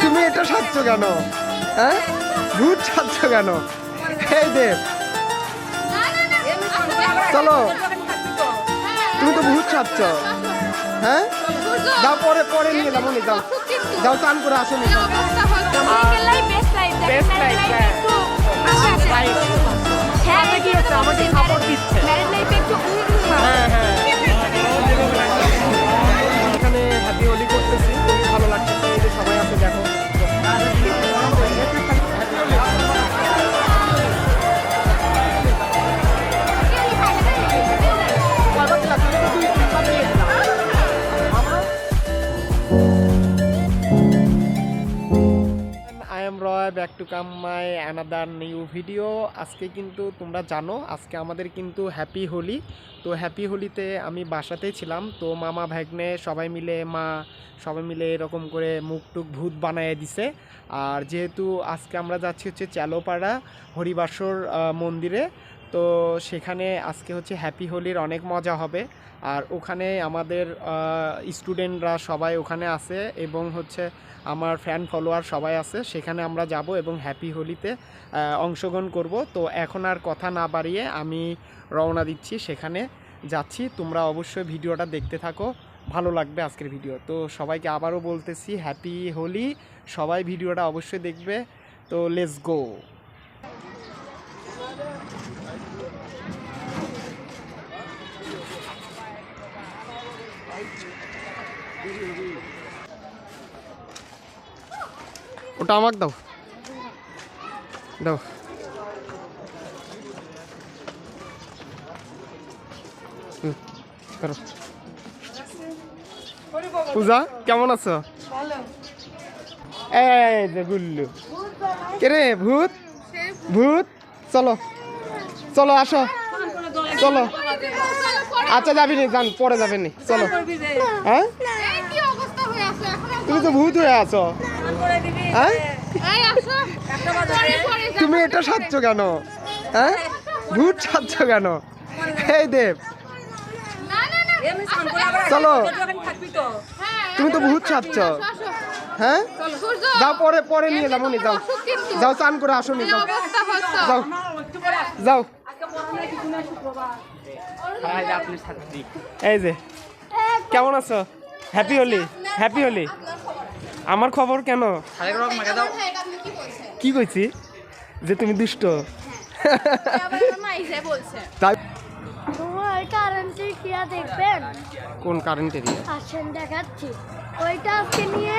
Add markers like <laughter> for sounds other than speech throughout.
তুমি এটা সাজছো কেন হ্যাঁ ভূত সাজছো কেন এই দেব চলো তুমি তো ভূত সাজছ হ্যাঁ যাও পরে পরে নিয়ে যাব নি যাও যাও চান করে আসো নি হ্যাঁ। হ্যাঁ to come my another new video আজকে কিন্তু তোমরা জানো, আজকে আমাদের কিন্তু হ্যাপি হোলি। তো হ্যাপি হোলিতে আমি বাসাতেই ছিলাম। তো মামা ভাগ্নে সবাই মিলে, মা সবাই মিলে এরকম করে মুখ টুক ভূত বানায় দিছে। আর যেহেতু আজকে আমরা যাচ্ছি হচ্ছে চ্যালোপাড়া হরিবাসর মন্দিরে তো সেখানে আজকে হচ্ছে হ্যাপি হোলির অনেক মজা হবে। আর ওখানে আমাদের স্টুডেন্টরা সবাই ওখানে আছে এবং হচ্ছে আমার ফ্যান ফলোয়ার সবাই আছে। সেখানে আমরা যাব এবং হ্যাপি হোলিতে অংশগ্রহণ করব। তো এখন আর কথা না বাড়িয়ে আমি রওনা দিচ্ছি। সেখানে যাচ্ছি। তোমরা অবশ্যই ভিডিওটা দেখতে থাকো। ভালো লাগবে আজকের ভিডিও। তো সবাইকে আবারও বলতেছি হ্যাপি হোলি সবাই ভিডিওটা অবশ্যই দেখবে। তো লেটস গো ওটা আমাকে দাও। দাও। হুম, পূজা কেমন আছো? এই যে গুল্লু। রে ভূত? ভূত? চলো। চলো আসো। চলো। আচ্ছা যাবি নি যান পরে যাবে নি। চলো। হ্যাঁ? কি অবস্থা হয়ে আছে? এখন আর তুমি তো ভূত হয়ে আছো। হ্যাঁ। তুমি এটা সাজছো কেন? হ্যাঁ? ভূত সাজছো কেন? এই দেব। না না না। চলো। হ্যাঁ, তুমি তো ভূত সাজছ। হ্যাঁ? যাও পরে পরে নিয়ে যাব নি যাও। যাও চান করে আসো নি যাও। যাও। যাও। এই যে। কেমন আছো? হ্যাপি হোলি হ্যাপি হোলি আমার খবর কেন? হয়ে কি বলছেন? কইছি? যে তুমি দুষ্ট। আবার আমার মা তাই কারেন্টের ক্রিয়া দেখবেন? কোন কারেন্ট এরিয়া আসেন দেখাচ্ছি। ওইটা আজকে নিয়ে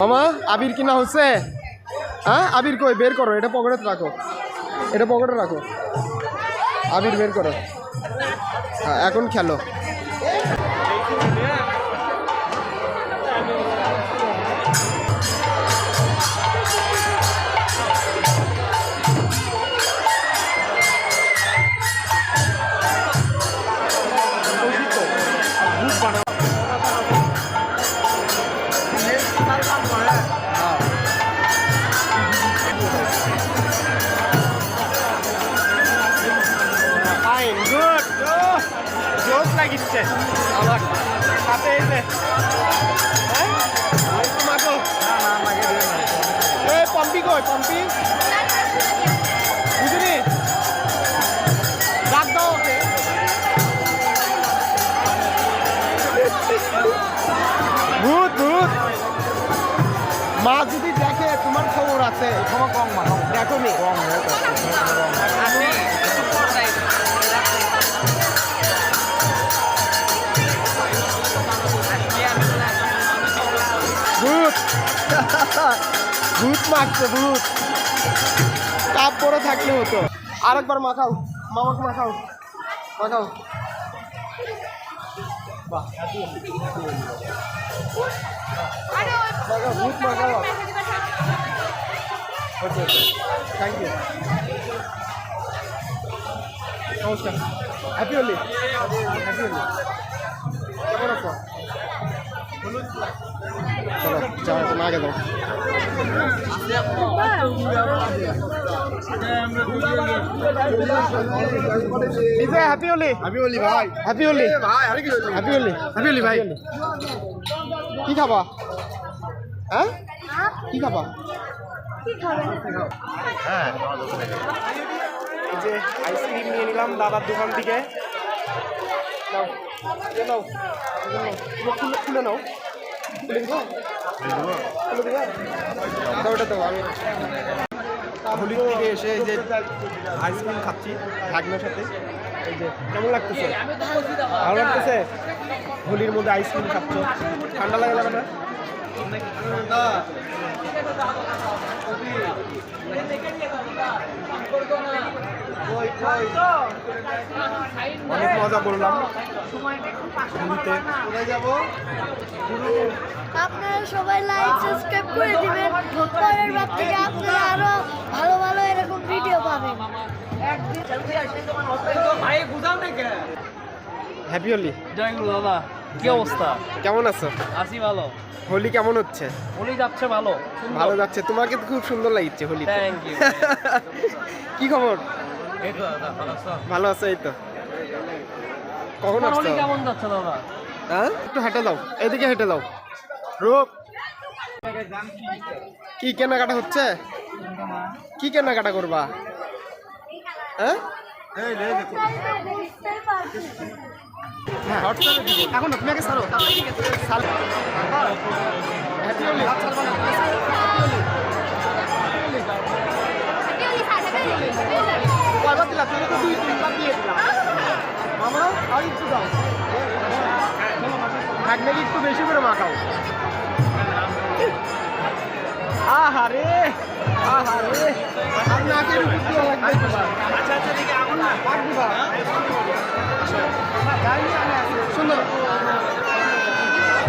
মামা, আবির কিনা হচ্ছে? হ্যাঁ? আবির কই? বের করো, এটা পকেটে রাখো। এটা পকেটে রাখো। আবির বের করো। হ্যাঁ এখন খেলো। কই পম্পি? বুঝলি? ডাক দাও ওকে। ভূত ভূত। মা যদি দেখে তোমার খবর আছে। খবর কম মা দেখো নি। ভূত ভূত মারছে, ভূত। কাপ পরে থাকলে হতো। আরেকবার মাখাও। মামাকে মাখাও। মাখাও। বাহ। ভূত মাখাও। ওকে থ্যাংক ইউ নমস্কার। হ্যাপি হোলি হ্যাপি হোলি কেমন আছো? চলো যাও তুমি আগে দাও বিজয় হ্যাপি হোলি আমি বলি ভাই। হ্যাপি হোলি ভাই আরে কি হ্যাপি হোলি হ্যাপি হোলি ভাই। কি খাবা? হ্যাঁ? কি খাবা? এই যে আইসক্রিম নিয়ে নিলাম দাদার দোকান থেকে। নাও নাও। খুলে নাও। হোলির থেকে এসে এই যে আইসক্রিম খাচ্ছি ভাগ্নের সাথে। এই যে, কেমন লাগতেছে? ভালো লাগতেছে? হোলির মধ্যে আইসক্রিম খাচ্ছ। ঠান্ডা লাগে না অনেক মজা করলাম। আপনারা সবাই লাইক সাবস্ক্রাইব করে দিবেন। পরের বার থেকে আপনারা আরও ভালো ভালো এরকম ভিডিও পাবেন। হ্যাপি হোলি জয় দাদা কি অবস্থা? কেমন আছো? আছি ভালো। হোলি কেমন হচ্ছে? হোলি যাচ্ছে ভালো। ভালো যাচ্ছে। তোমাকে খুব সুন্দর লাগছে হোলি থ্যাংক ইউ কি খবর? ভালো আছো এই তো কখন আসছো কেমন যাচ্ছে দাদা হ্যাঁ একটু হেঁটে দাও এদিকে হেঁটে দাও রূপ কি কেনাকাটা হচ্ছে কি কেনাকাটা করবা হ্যাঁ হ্যাঁ এখন না, তুমি আগে ছাড়ো ছাড় হ্যাপি কয়বার দিলা তুমি তো দুই তিনবার দিয়ে দিলা মামা, আর একটু দাও। থাকলে একটু বেশি করে মাখাও। আহারে আহারে আর নাকের উপর লাগবে আচ্ছা আচ্ছা দেখি আগুন না আমি সুন্দর।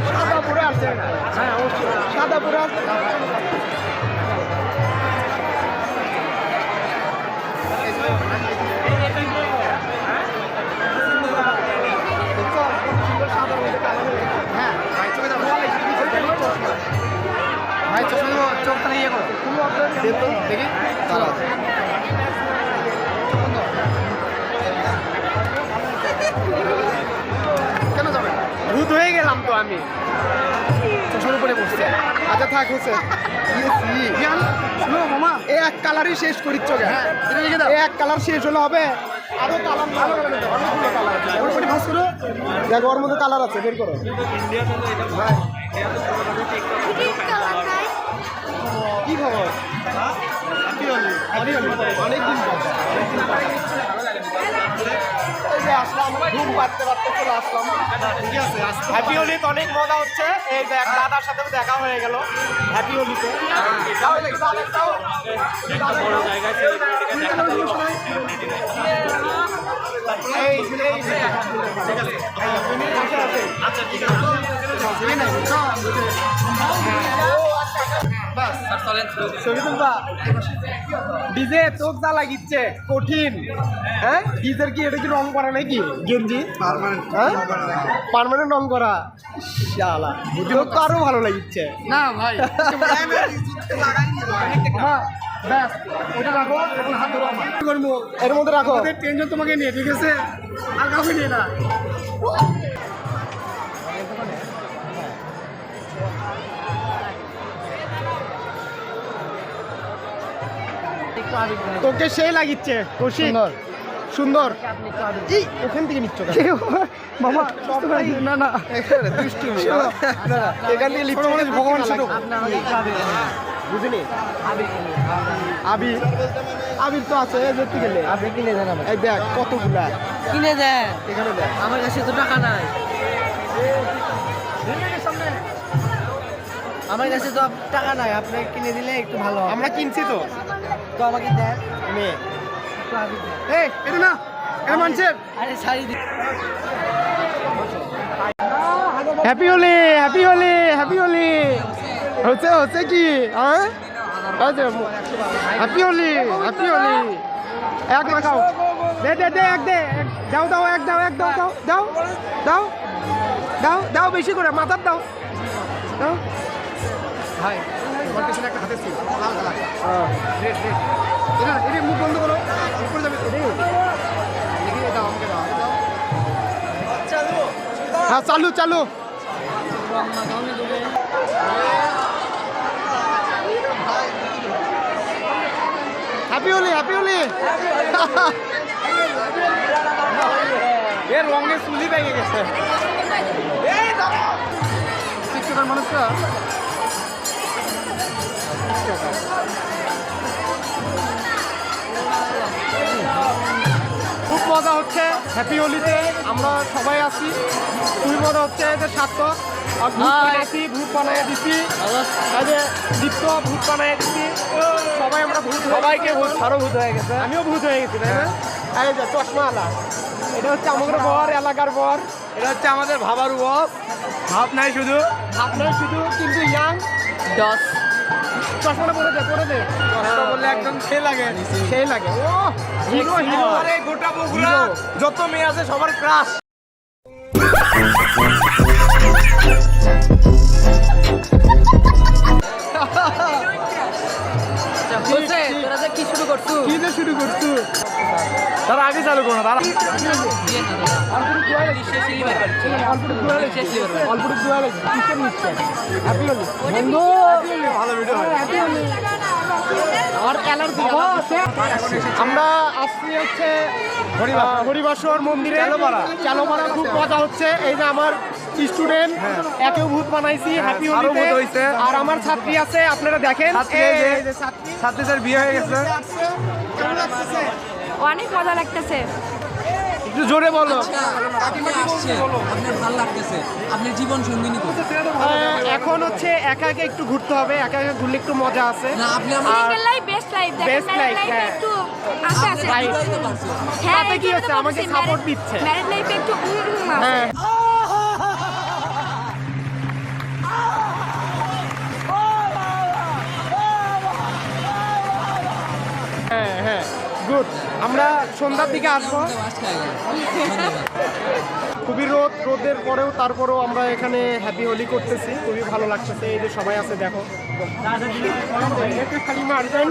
সাদা পুরো আছে হ্যাঁ সাদা পুরো আছে ভাই ভাই চোখে চোখটা ইয়ে করো দেখি দাঁড়াও কেন যাবেন ভূত হয়ে গেলাম তো আমি। চোখের উপরে বসছে। আচ্ছা থাক এ <laughs> এক কালারই শেষ করিচ্ছ গে। হ্যাঁ এক কালার শেষ হলে হবে আরও কালার ভালো কালার ভাস করো। দেখো ওর মধ্যে কালার আছে বের করো। হ্যাঁ কি খবর? অনেকদিন আসলাম চলে ঠিক আছে হ্যাপি হোলিতে অনেক মজা হচ্ছে। এই যে এক দাদার সাথে দেখা হয়ে গেল। হ্যাপি হোলিতে। আচ্ছা ঠিক আছে। ডিজে চোখ যা লাগিচ্ছে কঠিন। হ্যাঁ? ডিজের কি এটা কি রং করা নাকি? গেঞ্জি। হ্যাঁ? পার্মানেন্ট রং করা। শালা চোখ তো আরও ভালো লাগিচ্ছে না ভাই <laughs> হ্যাঁ, ব্যাস, ওটা রাখো এখন হাত ধরো আমার। করব? এর মধ্যে রাখো। টেনশন তোমাকে নিয়ে ঠিক আছে? আর কাউকে নিয়ে না। তোকে সেই লাগিচ্ছে কৌশিক। সুন্দর। এই ওখান থেকে নিচ্ছ? মামা না না। এখান থেকে লিখছে মনে ভগবান আবির আবির। তো আছে দেখতে গেলে আপনি কিনে দেন আমার এই দেখ কতগুলা। কিনে দেন। এখানে দেখ। আমার কাছে তো টাকা নাই। আমার কাছে তো টাকা নাই আপনি কিনে দিলে একটু ভালো আমরা কিনছি তো। তো আমাকে দেন। নে একটু আগে দেন। এই এটা না এটা মানুষের। আরে শাড়ি দিন happy Holi happy Holi happy Holi হচ্ছে হচ্ছে কি? হ্যাঁ? হ্যাপি হোলি হ্যাপি হোলি এক না খাও দে দে দে এক দে এক। দাও দাও এক দাও এক দাও দাও দাও দাও দাও দাও বেশি করে মাথার দাও। দাও। ভাই তোমার পিছনে একটা হাতে ছিল লাল কালার। Red red. এটা এটা মুখ বন্ধ করো উপরে যাবে। এটাই দেখি দাও আমাকে দাও দাও। হ্যাঁ চালু চালু। হ্যাপি হোলি হ্যাপি হোলি এর রঙে চুলি ভেঙে গেছে। টিকটকার মানুষরা মজা হচ্ছে হ্যাপি হোলিতে আমরা সবাই আছি। খুবই মজা হচ্ছে যে সার্থক। আর ভূত বানাইছি ভূত বানাই দিছি। এই দীপ্ত ভূত বানাই দিছি। সবাই আমরা ভূত সবাইকে ভূত আরও ভূত হয়ে গেছে। আমিও ভূত হয়ে গেছি তাই না? এই যে চশমা আলা এটা হচ্ছে আমাদের বর এলাকার বর। এটা হচ্ছে আমাদের ভাবার বস ভাব নাই শুধু। ভাব নাই শুধু কিন্তু ইয়াং। দশ। চশমাটা পরে দে পরে দে। বললে একদম সে লাগে সেই লাগে। ও হিরো হিরো। আরে গোটা বগুড়া যত মেয়ে আছে সবার ক্রাশ কি শুরু করছু? কি দিয়ে শুরু করছু? তারা আগে চালু করো তারা অল্প দোয়া কিসের নিচ্ছে হ্যাপি হোলি বন্ধু ভালো ভিডিও হয় আর আমরা আসছি হচ্ছে হরিবাসর মন্দিরে। চালোপাড়া। চালোপাড়া খুব মজা হচ্ছে। এই যে আমার স্টুডেন্ট একেও ভূত বানাইছি হ্যাপি। আর আমার ছাত্রী আছে আপনারা দেখেন। ছাত্রী স্যার বিয়ে হয়ে গেছে। অনেক মজা লাগতেছে। একটু জোরে বলো। আপনার লাগতেছে। আপনার জীবন সঙ্গিনী এখন হচ্ছে একা একা একটু ঘুরতে হবে একা একা ঘুরলে একটু মজা আছে। না আপনি আমার সিঙ্গেল আমরা সন্ধ্যার দিকে আসব। খুবই রোদ রোদের পরেও তারপরেও আমরা এখানে হ্যাপি হোলি করতেছি। খুবই ভালো লাগতেছে এই যে সবাই আছে দেখো। খালি মারবেন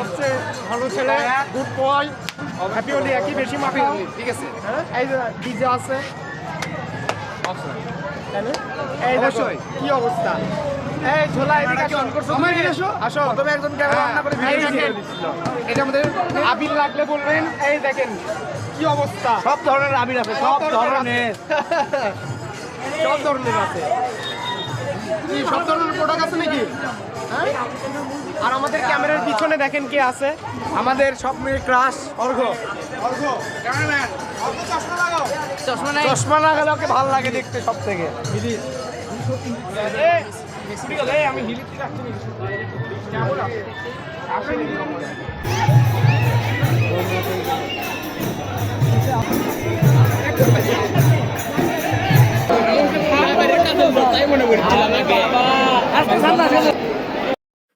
হচ্ছে ভালো ছেলে গুড বয় হ্যাপি হোলি একই বেশি মাফি ঠিক আছে? এই যে ডিজে আছে। এই অবশ্যই। কি অবস্থা? এই এদিকে আসো। প্রথমে একজন ক্যামেরা অন করে ভিডিও দেখেন। এটা আমাদের আবির লাগলে বলবেন এই দেখেন কি অবস্থা? সব ধরনের আবির আছে সব ধরনের সব ধরনের আছে। কি সব ধরনের প্রোডাক্ট আছে নাকি? হ্যাঁ? আর আমাদের ক্যামেরার পিছনে দেখেন কে আছে। আমাদের সব মেয়ে ক্রাশ অর্ঘ। চশমা নাই। চশমা না ওকে ভালো লাগে দেখতে সব থেকে আমি হিলি থেকে আসছি যাব না আপনি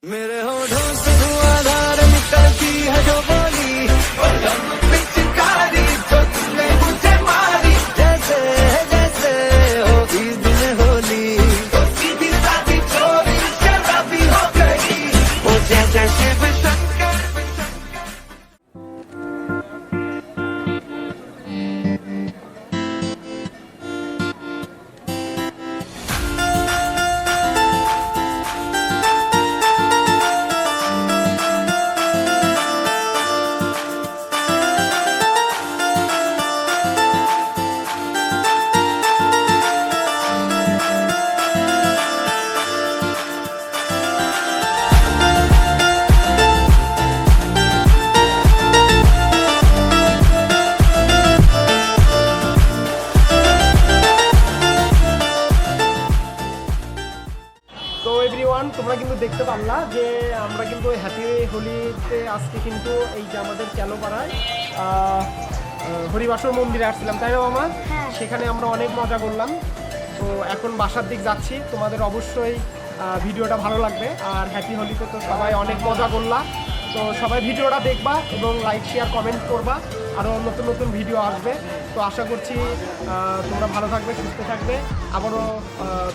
मेरे যে আমরা কিন্তু হ্যাপি হোলিতে আজকে কিন্তু এই যে আমাদের ক্যালোপাড়ায় হরিবাসর মন্দিরে আসছিলাম তাই না মামা? হ্যাঁ। সেখানে আমরা অনেক মজা করলাম। তো এখন বাসার দিক যাচ্ছি। তোমাদের অবশ্যই ভিডিওটা ভালো লাগবে। আর হ্যাপি হোলিতে তো সবাই অনেক মজা করলাম তো সবাই ভিডিওটা দেখবা এবং লাইক শেয়ার কমেন্ট করবা। আরও নতুন নতুন ভিডিও আসবে। তো আশা করছি তোমরা ভালো থাকবে সুস্থ থাকবে। আবারও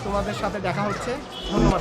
তোমাদের সাথে দেখা হচ্ছে। ধন্যবাদ